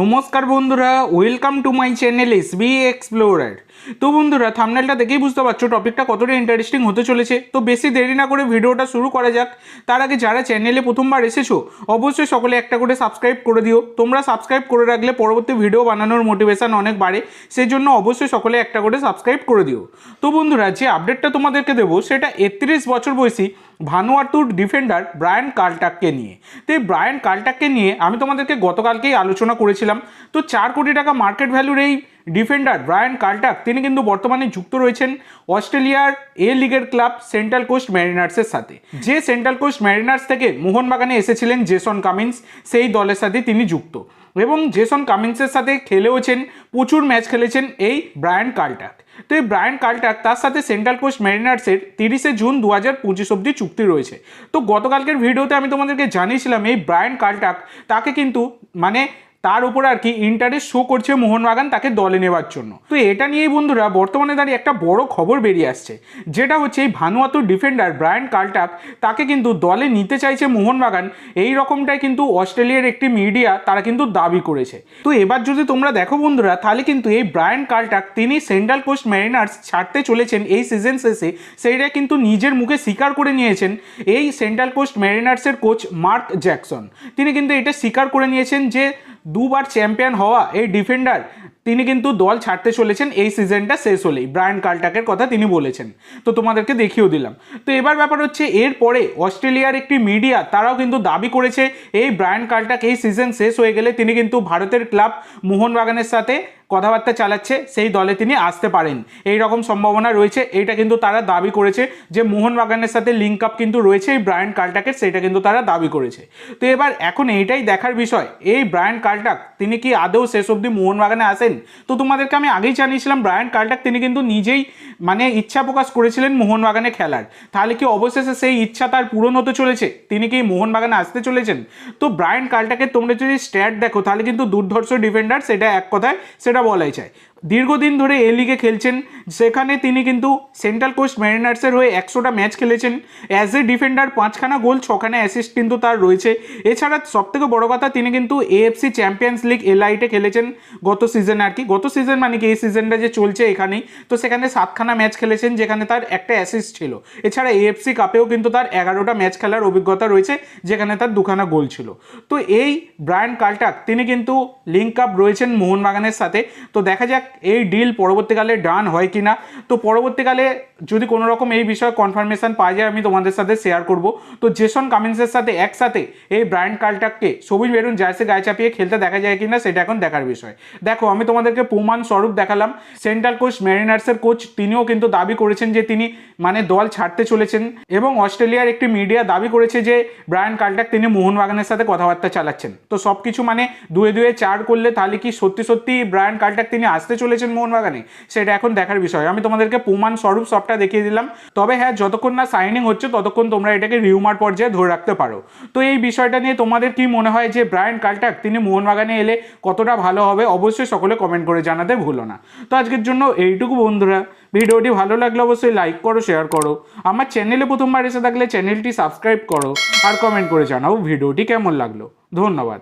নমস্কার বন্ধুরা welcome to my channel S B explorer তো বন্ধুরা থামনেলটা দেখেই বুঝতে পারছ টপিকটা কতটা ইন্টারেস্টিং হতে চলেছে। তো বেশি দেরি না করে ভিডিওটা শুরু করা যাক। তার আগে যারা চ্যানেলে প্রথমবার এসেছ, অবশ্যই সকলে একটা করে সাবস্ক্রাইব করে দিও। তোমরা সাবস্ক্রাইব করে রাখলে পরবর্তী ভিডিও বানানোর মোটিভেশন অনেক বাড়ে সেই জন্য অবশ্যই সকলে একটা করে সাবস্ক্রাইব করে দিও। তো বন্ধুরা, যে আপডেটটা তোমাদেরকে দেবো, সেটা একত্রিশ বছর বয়সী ভানুয়াতুর ডিফেন্ডার ব্রায়ান কার্লটাককে নিয়ে। তো এই ব্রায়ান কার্লটাককে নিয়ে আমি তোমাদেরকে গতকালকেই আলোচনা করেছিলাম। তো চার কোটি টাকা মার্কেট ভ্যালুর এই ডিফেন্ডার ব্রায়ান কার্লটাক তিনি কিন্তু বর্তমানে যুক্ত রয়েছেন অস্ট্রেলিয়ার এ লিগের ক্লাব সেন্ট্রাল কোস্ট ম্যারিনার্সের সাথে। যে সেন্ট্রাল কোস্ট ম্যারিনার্স থেকে মোহনবাগানে এসেছিলেন জেসন কামিন্স, সেই দলের সাথে তিনি যুক্ত। এবং জেসন কামিন্সের সাথে খেলেওছেন, প্রচুর ম্যাচ খেলেছেন এই ব্রায়ান কার্লটাক তো এই ব্রায়ান কার্লটাক তার সাথে সেন্ট্রাল কোস্ট ম্যারিনার্সের তিরিশে জুন দু হাজার পঁচিশ অব্দি চুক্তি রয়েছে। তো গতকালকের ভিডিওতে আমি তোমাদেরকে জানিয়েছিলাম, এই ব্রায়ান কার্লটাক তাকে কিন্তু মানে তার উপর আর কি ইন্টারেস্ট শো করছে মোহনবাগান তাকে দলে নেওয়ার জন্য। তো এটা নিয়েই বন্ধুরা বর্তমানে দাঁড়িয়ে একটা বড় খবর বেরিয়ে আসছে, যেটা হচ্ছে এই ভানুয়াতুর ডিফেন্ডার ব্রায়ান কার্লটাক তাকে কিন্তু দলে নিতে চাইছে মোহনবাগান। এই রকমটাই কিন্তু অস্ট্রেলিয়ার একটি মিডিয়া তারা কিন্তু দাবি করেছে। তো এবার যদি তোমরা দেখো বন্ধুরা, তাহলে কিন্তু এই ব্রায়ান কার্লটাক তিনি সেন্ট্রাল কোস্ট ম্যারিনার্স ছাড়তে চলেছেন এই সিজন শেষে। সেইটা কিন্তু নিজের মুখে স্বীকার করে নিয়েছেন এই সেন্ট্রাল কোস্ট ম্যারিনার্সের কোচ মার্ক জ্যাকসন তিনি কিন্তু এটা স্বীকার করে নিয়েছেন যে দুবার চ্যাম্পিয়ন হওয়া এই ডিফেন্ডার, তিনি কিন্তু দল ছাড়তে চলেছেন, এই সিজনটা শেষ হলেই। ব্রায়ান কালটাকের কথা তিনি বলেছেন। তো তোমাদেরকে দেখিয়েও দিলাম। তো এবার ব্যাপার হচ্ছে এরপরে অস্ট্রেলিয়ার একটি মিডিয়া, তারাও কিন্তু দাবি করেছে, এই ব্রায়ান কালটাক এই সিজন শেষ হয়ে গেলে তিনি কিন্তু ভারতের ক্লাব মোহনবাগানের সাথে কথাবার্তা চালাচ্ছে, সেই দলে তিনি আসতে পারেন। এই রকম সম্ভাবনা রয়েছে। এইটা কিন্তু তারা দাবি করেছে যে মোহনবাগানের সাথে লিঙ্ক আপ কিন্তু রয়েছে এই ব্রায়ান কার্লটাকের সেটা কিন্তু তারা দাবি করেছে। তো এবার এখন এইটাই দেখার বিষয়, এই ব্রায়ান কার্লটাক তিনি কি আদৌ শেষ অবধি মোহনবাগানে আসেন? তো তোমাদেরকে আমি আগেই জানিয়েছিলাম, ব্রায়ান কার্লটাক তিনি কিন্তু নিজেই মানে ইচ্ছা প্রকাশ করেছিলেন মোহনবাগানে খেলার। তাহলে কি অবশেষে সেই ইচ্ছা তার পূরণ হতে চলেছে? তিনি কি মোহনবাগানে আসতে চলেছেন? তো ব্রায়ান কার্লটাকে তোমরা যদি স্ট্যাট দেখো, তাহলে কিন্তু দুর্ধর্ষ ডিফেন্ডার সেটা এক কথায় বলাই যায় দীর্ঘদিন ধরে এ লিগে খেলছেন। সেখানে তিনি কিন্তু সেন্ট্রাল কোস্ট ম্যারিনার্সের হয়ে একশোটা ম্যাচ খেলেছেন। অ্যাজ এ ডিফেন্ডার পাঁচখানা গোল, ছখানা অ্যাসিস্ট কিন্তু তার রয়েছে। এছাড়া সবথেকে বড় কথা, তিনি কিন্তু এএফসি চ্যাম্পিয়ন্স লিগ এলআইটে খেলেছেন গত সিজনে আর কি। গত সিজন মানে কি? এই সিজনটা যে চলছে এখানেই। তো সেখানে সাতখানা ম্যাচ খেলেছেন, যেখানে তার একটা অ্যাসিস্ট ছিল। এছাড়া এএফসি কাপেও কিন্তু তার এগারোটা ম্যাচ খেলার অভিজ্ঞতা রয়েছে, যেখানে তার দুখানা গোল ছিল। তো এই ব্রায়ান কার্লটাক তিনি কিন্তু লিঙ্ক আপ রয়েছেন মোহনবাগানের সাথে। তো দেখা যাক এই ডিল পরবর্তীকালে ডান হয় কি না তো পরবর্তীকালে যদি কোনো রকম এই বিষয়ে কনফার্মেশন পাওয়া যায়, আমি তোমাদের সাথে শেয়ার করব। তো জেসন কামিন্সের সাথে একসাথে এই ব্রায়ান কার্লটাককে সবুজ বেরুন জার্সি গায়ে চাপিয়ে খেলতে দেখা যায় কিনা, সেটা এখন দেখার বিষয়। দেখো, আমি তোমাদেরকে প্রমাণ স্বরূপ দেখালাম। সেন্ট্রাল কোচ ম্যারিনার্সের কোচ তিনিও কিন্তু দাবি করেছেন যে তিনি মানে দল ছাড়তে চলেছেন এবং অস্ট্রেলিয়ার একটি মিডিয়া দাবি করেছে যে ব্রায়ান কার্লটাক তিনি মোহনবাগানের সাথে কথাবার্তা চালাচ্ছেন। তো সব কিছু মানে দুয়ে দুয়ে চার করলে তাহলে কি সত্যি সত্যি ব্রায়ান কার্লটাক তিনি আসতে চলেছেন মোহনবাগানে, সেটা এখন দেখার বিষয়। আমি তোমাদেরকে প্রমাণ স্বরূপ সবটা দেখিয়ে দিলাম। তবে হ্যাঁ যতক্ষণ না সাইনিং হচ্ছে, ততক্ষণ তোমরা এটাকে রিউমার পর্যায়ে ধরে রাখতে পারো। তো এই বিষয়টা নিয়ে তোমাদের কি মনে হয় যে ব্রায়ান কার্লটাক তিনি মোহনবাগানে এলে কতটা ভালো হবে? অবশ্যই সকলে কমেন্ট করে জানাতে ভুলো না। তো আজকের জন্য এইটুকু বন্ধুরা। ভিডিওটি ভালো লাগলে অবশ্যই লাইক করো শেয়ার করো। আমার চ্যানেলে প্রথমবার এসে থাকলে চ্যানেলটি সাবস্ক্রাইব করো আর কমেন্ট করে জানাও ভিডিওটি কেমন লাগল। ধন্যবাদ।